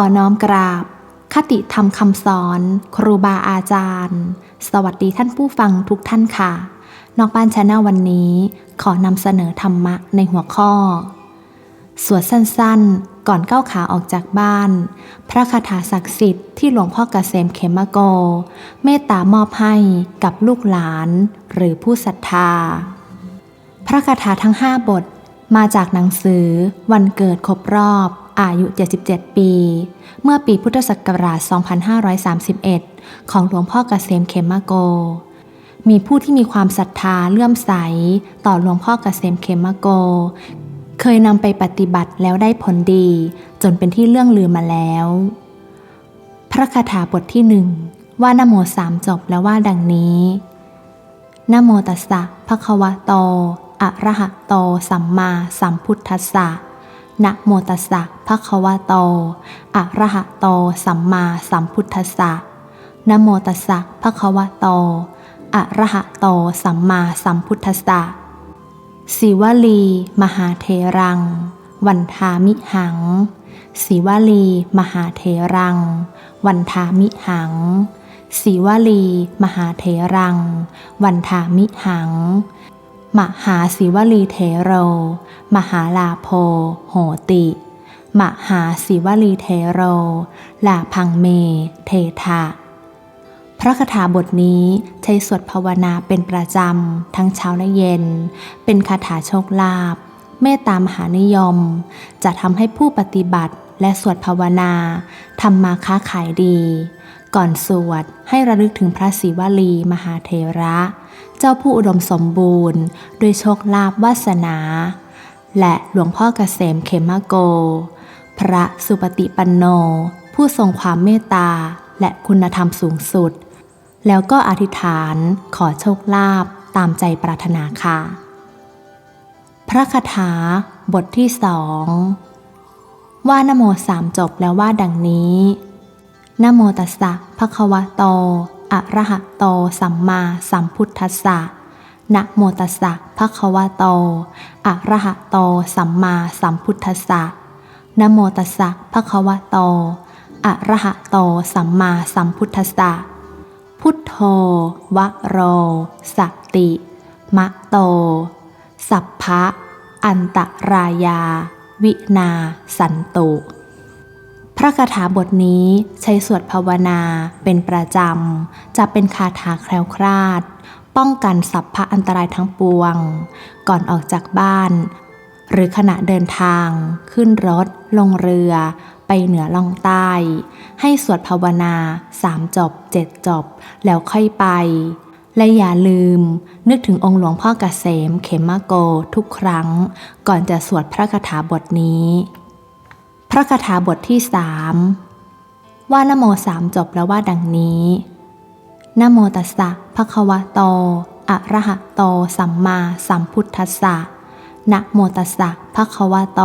อน้อมกราบ คติธรรมคำสอน ครูบาอาจารย์ สวัสดีท่านผู้ฟังทุกท่านค่ะ นอกบ้านชาแนลวันนี้ ขอนำเสนอธรรมะในหัวข้อ สวดสั้นๆ ก่อนก้าวขาออกจากบ้าน พระคาถาศักดิ์สิทธิ์ที่หลวงพ่อเกษมเขมโก เมตตามอบให้กับลูกหลาน หรือผู้ศรัทธา พระคาถาทั้ง5บทมาจากหนังสือวันเกิดครบรอบ อายุ 77 ปี เมื่อปีพุทธศักราช 2531 ของหลวงพ่อเกษมเขมโก มีผู้ที่มีความศรัทธาเลื่อมใส ต่อหลวงพ่อเกษมเขมโก เคยนำไปปฏิบัติแล้วได้ผลดี จนเป็นที่เรื่องลือมาแล้ว พระคาถาบทที่หนึ่งว่านโมสามจบแล้วว่าดังนี้นโมตัสสะภะคะวะโตอะระหะโต สัมมาสัมพุทธัสสะ นะโมตัสสะภะคะวะโต อะระหะโต สัมมาสัมพุทธัสสะนะโมตัสสะภะคะวะโต อะระหะโต สัมมาสัมพุทธัสสะสิวลี มหาเทรัง วันทามิหัง สิวลี มหาเทรัง วันทามิหังสีวลี มหาเถรัง วันทามิหัง มหาสีวลีเถโร มหาลาโพ โหติ มหาสีวลีเถโร ลาพังเม เททะพระคาถาบทนี้ใช้สวดภาวนาเป็นประจำ ทั้งเช้าและเย็น เป็นคาถาโชคลาภเมตตามหานิยม จะทำให้ผู้ปฏิบัติและสวดภาวนาทำมาค้าขายดี ก่อนสวดให้ระลึกถึงพระศิวลี มหาเทระ เจ้าผู้อุดมสมบูรณ์ด้วยโชคลาภวาสนา และหลวงพ่อเกษมเขมโก พระสุปฏิปันโน ผู้ทรงความเมตตาและคุณธรรมสูงสุด แล้วก็อธิษฐานขอโชคลาภตามใจปรารถนาค่ะ พระคาถาบทที่สองว่านโมสามจบแล้วว่าดังนี้ นะโมตัสสะภะคะวะโตอะระหะโต สัมมาสัมพุทธัสสะนะโมตัสสะภะคะวะโตอะระหะโต สัมมาสัมพุทธัสสะนะโมตัสสะภะคะวะโตอะระหะโต สัมมาสัมพุทธัสสะ พุทโธ วะโร สติ มะโต สัพพะ อันตรายา วินา สันตุ พระคาถาบทนี้ใช้สวดภาวนาเป็นประจำ จะเป็นคาถาแคล้วคลาด ป้องกันสัพพะอันตรายทั้งปวง ก่อนออกจากบ้าน หรือขณะเดินทาง ขึ้นรถ ลงเรือ ไปเหนือล่องใต้ ให้สวดภาวนาสามจบเจ็ดจบ แล้วค่อยไป และอย่าลืม นึกถึงองค์หลวงพ่อเกษมเขมโกทุกครั้ง ก่อนจะสวดพระคาถาบทนี้ ระคาถาบทที่สามว่านโมสามจบแล้วว่าดังนี้ นโมตัสสะภะคะวะโต อะระหะโต สัมมาสัมพุทธัสสะนะโมตัสสะภะคะวะโต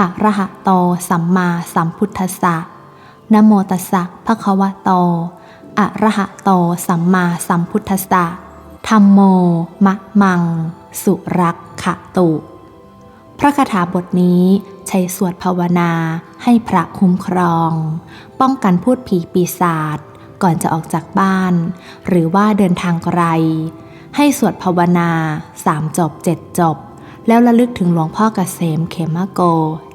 อะระหะโต สัมมาสัมพุทธัสสะนโมตัสสะภะคะวะโต อะระหะโต สัมมาสัมพุทธัสสะธัมโม มะมัง สุรักขะตุ พระคาถาบทนี้ ใช้สวดภาวนาให้พระคุ้มครอง ป้องกันพูดผีปีศาจก่อนจะออกจากบ้าน หรือว่าเดินทางไกล ให้สวดภาวนาสามจบเจ็ดจบ แล้วระลึกถึงหลวงพ่อเกษมเขมโก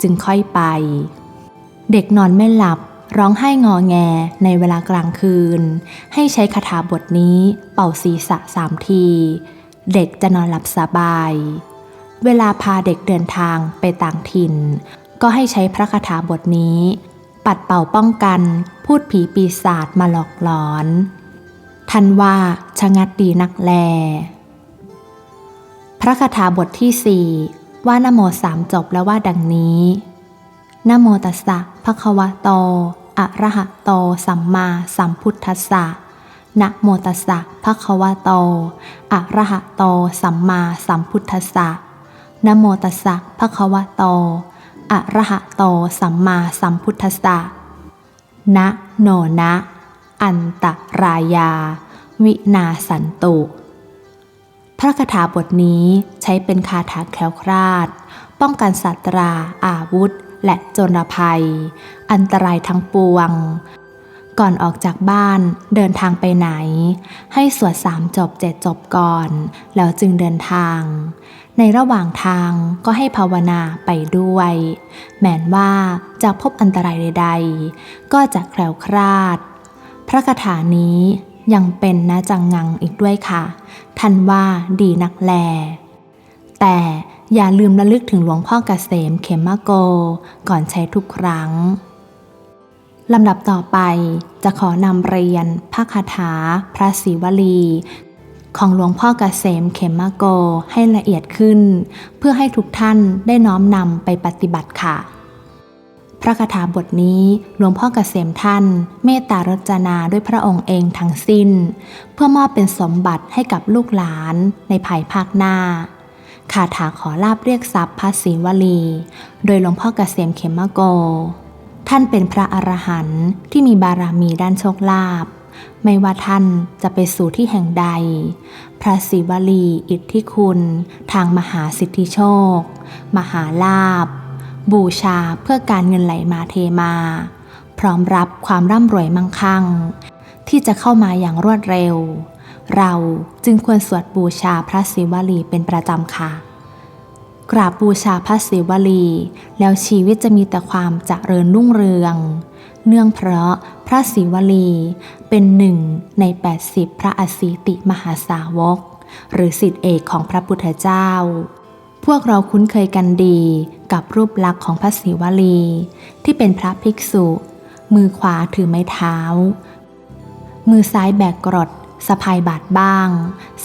จึงค่อยไป เด็กนอนไม่หลับร้องไห้งอแงในเวลากลางคืน ให้ใช้คาถาบทนี้เป่าศีรษะสามที เด็กจะนอนหลับสบาย เวลาพาเด็กเดินทางไปต่างถิ่น ก็ให้ใช้พระคาถาบทนี้ ปัดเป่าป้องกัน พูดผีปีศาจมาหลอกหลอนท่านว่าชะงัดดีนักแล พระคาถาบทที่สี่ว่านโมสามจบแล้วว่าดังนี้นโมตัสสะภะคะวะโตอะระหะโต สัมมาสัมพุทธัสสะนะโมตัสสะภะคะวะโตอะระหะโต สัมมาสัมพุทธัสสะ นโมตัสสะภะคะวะโตอะระหะโตสัมมาสัมพุทธัสสะนะโนนะ อันตรายา วินาสันตุ พระคาถาบทนี้ใช้เป็นคาถาแคล้วคลาด ป้องกันสัตรา อาวุธ และโจรภัย อันตรายทั้งปวง ก่อนออกจากบ้านเดินทางไปไหน ให้สวดสามจบเจ็ดจบก่อน แล้วจึงเดินทาง ในระหว่างทางก็ให้ภาวนาไปด้วย แม้นว่าจะพบอันตรายใดๆ ก็จะแคล้วคลาด พระคาถานี้ยังเป็นนะจังงังอีกด้วยค่ะ ท่านว่าดีนักแล แต่อย่าลืมระลึกถึงหลวงพ่อเกษมเขมมะโก ก่อนใช้ทุกครั้งลำดับต่อไปจะขอนำเรียนพระคาถา พระศิวลี ของหลวงพ่อเกษมเขมมะโกให้ละเอียดขึ้น เพื่อให้ทุกท่านได้น้อมนำไปปฏิบัติค่ะ พระคาถาบทนี้หลวงพ่อเกษมท่าน เมตตารจนาด้วยพระองค์เองทั้งสิ้น เพื่อมอบเป็นสมบัติให้กับลูกหลานในภายภาคหน้าคาถาขอลาบเรียกทรัพย์พระศิวลี โดยหลวงพ่อเกษมเขมมะโก ท่านเป็นพระอรหันต์ที่มีบารมีด้านโชคลาภ ไม่ว่าท่านจะไปสู่ที่แห่งใด พระศิวลีอิทธิคุณ ทางมหาสิทธิโชค มหาลาภบูชาเพื่อการเงินไหลมาเทมา พร้อมรับความร่ำรวยมั่งคั่ง ที่จะเข้ามาอย่างรวดเร็ว เราจึงควรสวดบูชาพระศิวลีเป็นประจำค่ะกราบบูชาพระศิวลี แล้วชีวิตจะมีแต่ความเจริญรุ่งเรือง เนื่องเพราะพระศิวลีเป็นหนึ่งใน 80 พระอสีติมหาสาวก หรือสิทธิเอกของพระพุทธเจ้า พวกเราคุ้นเคยกันดีกับรูปลักษณ์ของพระศิวลี ที่เป็นพระภิกษุ มือขวาถือไม้เท้า มือซ้ายแบกกรดสะพายบาทบ้าง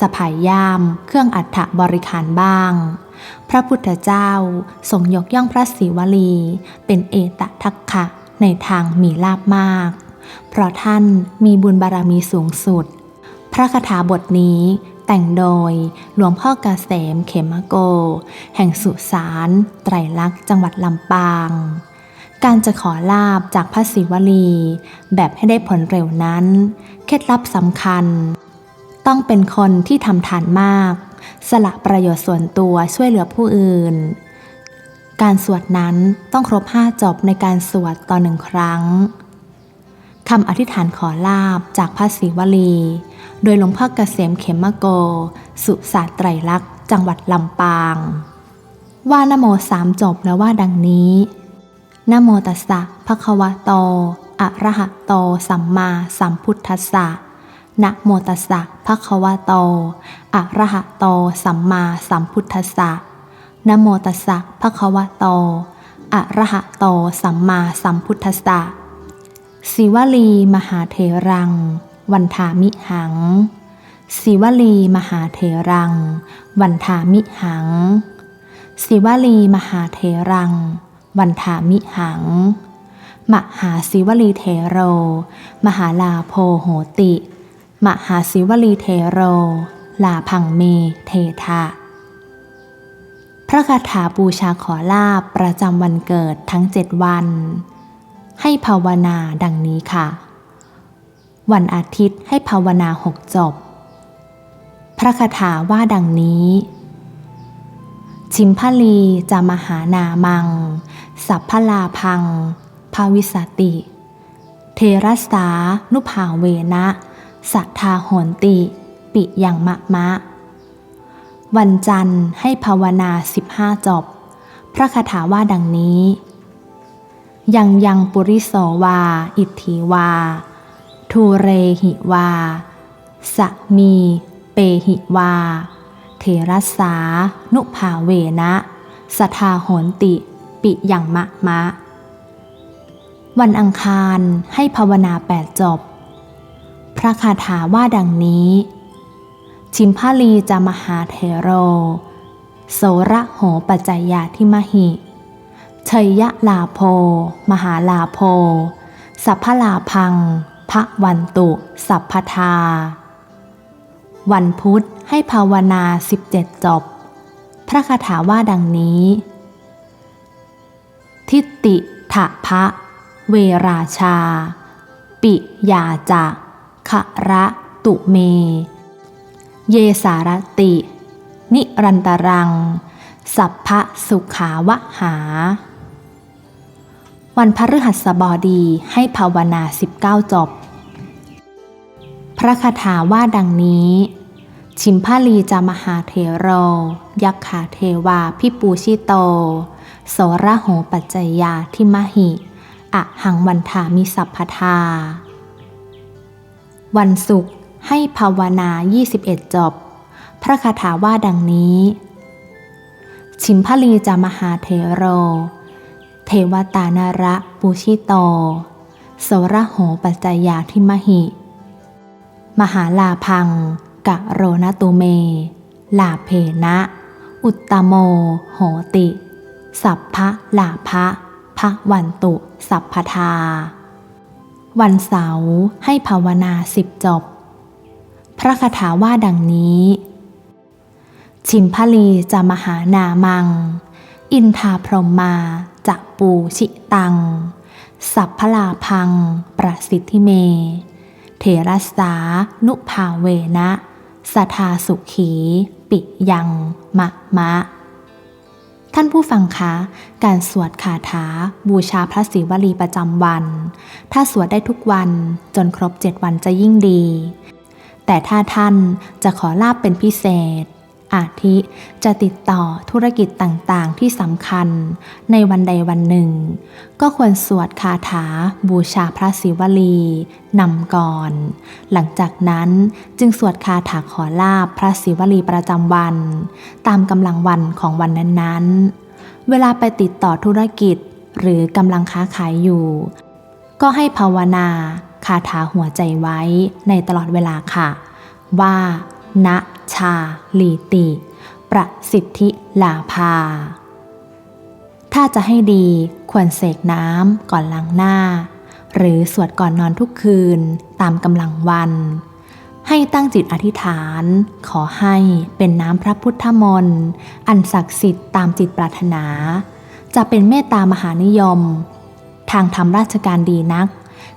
สะพายย่าม เครื่องอัฐบริขารบ้าง พระพุทธเจ้าทรงยกย่องพระศิวลี เป็นเอตทัคคะ ในทางมีลาบมาก เพราะท่านมีบุญบารมีสูงสุด พระคาถาบทนี้แต่งโดยหลวงพ่อกเกษมเขมโก แห่งสุสานไตรลักษณ์จังหวัดลำปาง การจะขอลาบจากพระศิวลี แบบให้ได้ผลเร็วนั้น เคล็ดลับสำคัญ ต้องเป็นคนที่ทำทานมาก สละประโยชน์ส่วนตัวช่วยเหลือผู้อื่น การสวดนั้นต้องครบห้าจบในการสวดต่อหนึ่งครั้งคำอธิษฐานขอลาบจากพระศิวลี โดยหลวงพ่อเกษมเขมโก สุสาไตรลักษณ์ จังหวัดลำปาง ว่านโมสามจบแล้วว่าดังนี้นโมตัสสะภะคะวะโต อะระหะโต สัมมาสัมพุทธัสสะนะโมตัสสะภะคะวะโต อะระหะโต สัมมาสัมพุทธัสสะ นโมตัสสะภะคะวะโตอะระหะโตสัมมาสัมพุทธัสสะศิวลีมหาเถรัง วันทามิหังศิวลีมหาเถรัง วันทามิหังศิวลีมหาเถรัง วันทามิหัง มหาศิวลีเทโร มหาลาโพโหติ มหาศิวลีเทโร ลาพังเมเททะ พระคาถาบูชาขอลาบประจำวันเกิดทั้งเจ็ดวัน ให้ภาวนาดังนี้ค่ะ วันอาทิตย์ให้ภาวนาหกจบ พระคาถาว่าดังนี้ ชิมพลีจะมหานามัง สัพพลาพัง ภาวิสติ เทรสสานุภาเวนะ สัทธาโหนติ ปิยังมะมะ วันจันทร์ให้ภาวนาสิบห้าจบ พระคาถาว่าดังนี้ ยังยังปุริโสวา อิทธิวา ทูเรหิวาสะมี เปหิวา เทรัสสา นุภาเวนะสทาโหนติ ปิยังมะมะ วันอังคารให้ภาวนาแปดจบ พระคาถาว่าดังนี้ ชิมพาลีจะมหาเทโร โสระโหปัจจยาทิมหิ เชยยะลาโพ มหาลาโพ สัพพลาพัง พระวันตุ สัพพทา วันพุธให้ภาวนาสิบเจ็ดจบ พระคาถาว่าดังนี้ ทิติถะพระเวราชา ปิยาจะขระตุเม เยสารติ นิรันตรัง สัพพะสุขาวะหาววันพฤหัสบดีให้ภาวนา 19 จบ พระคาถาว่าดังนี้ ชิมพาลีจามหาเทโร ยักขาเทวาพิปูชิโต โสระโหปัจจยาทิมหิ อะหังวันถามิสัพพทา วันศุกร์ ให้ภาวนา 21 จบ พระคาถาว่าดังนี้ ชิมพลีจามหาเทโร เทวตานาระปูชิโต โสระโหปัจจยาทิมหิ มหาลาพังกะโรนตุเม ลาเพนะ อุตตโม โหติ สัพพะลาภะพะวันตุ สัพพทา วันเสาร์ให้ภาวนาสิบจบ พระคาถาว่าดังนี้ ชิมพลีจะมหานามัง อินทาพรหมมาจะปูชิตัง สัพพลาพัง ประสิทธิเมเทรัสสานุภาเวนะ สทาสุขี ปิยังมะมะท่านผู้ฟังคะ การสวดคาถาบูชาพระศิวลีประจำวัน ถ้าสวดได้ทุกวันจนครบเจ็ดวันจะยิ่งดี แต่ถ้าท่านจะขอลาบเป็นพิเศษ อาทิจะติดต่อธุรกิจต่างๆ ที่สำคัญในวันใดวันหนึ่ง ก็ควรสวดคาถาบูชาพระศิวลีนำก่อน หลังจากนั้นจึงสวดคาถาขอลาบพระศิวลีประจำวัน ตามกำลังวันของวันนั้นๆ เวลาไปติดต่อธุรกิจหรือกำลังค้าขายอยู่ ก็ให้ภาวนาคาถาหัวใจไว้ในตลอดเวลาค่ะ ว่า ณชาลีติ ประสิทธิลาภา ถ้าจะให้ดีควรเสกน้ำก่อนล้างหน้า หรือสวดก่อนนอนทุกคืนตามกำลังวัน ให้ตั้งจิตอธิษฐาน ขอให้เป็นน้ำพระพุทธมนต์อันศักดิ์สิทธิ์ตามจิตปรารถนา จะเป็นเมตตามหานิยม ทางทำราชการดีนัก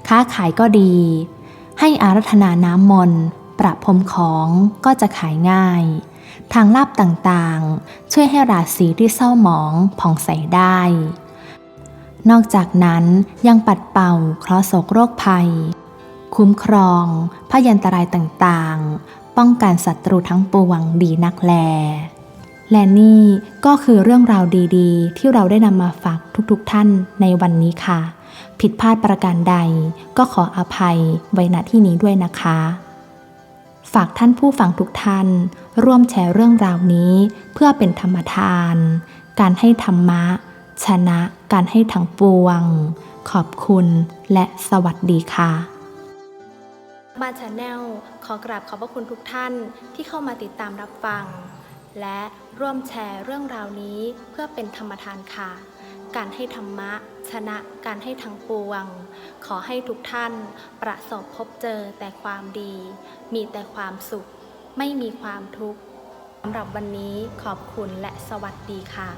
ค้าขายก็ดี ให้อารัธนาน้ำมนต์ประพรมของก็จะขายง่าย ทางลาบต่างๆ ช่วยให้ราศีที่เศร้าหมองผ่องใสได้ นอกจากนั้นยังปัดเป่าเคราะห์โศกโรคภัย คุ้มครองพยันตรายต่างๆ ป้องกันศัตรูทั้งปวงดีนักแล และนี่ก็คือเรื่องราวดีๆ ที่เราได้นำมาฝากทุกๆท่านในวันนี้ค่ะ ผิดพลาดประการใดก็ขออภัยไว้ณที่นี้ด้วยนะคะ ฝากท่านผู้ฟังทุกท่าน ร่วมแชร์เรื่องราวนี้ เพื่อเป็นธรรมทาน การให้ธรรมะ ชนะการให้ทั้งปวง ขอบคุณและสวัสดีค่ะบ้านชาแนลขอกราบขอบพระคุณทุกท่านที่เข้ามาติดตามรับฟัง และร่วมแชร์เรื่องราวนี้เพื่อเป็นธรรมทานค่ะ การให้ธรรมะ ชนะการให้ทั้งปวง ขอให้ทุกท่านประสบพบเจอแต่ความดี มีแต่ความสุข ไม่มีความทุกข์สำหรับวันนี้ขอบคุณและสวัสดีค่ะ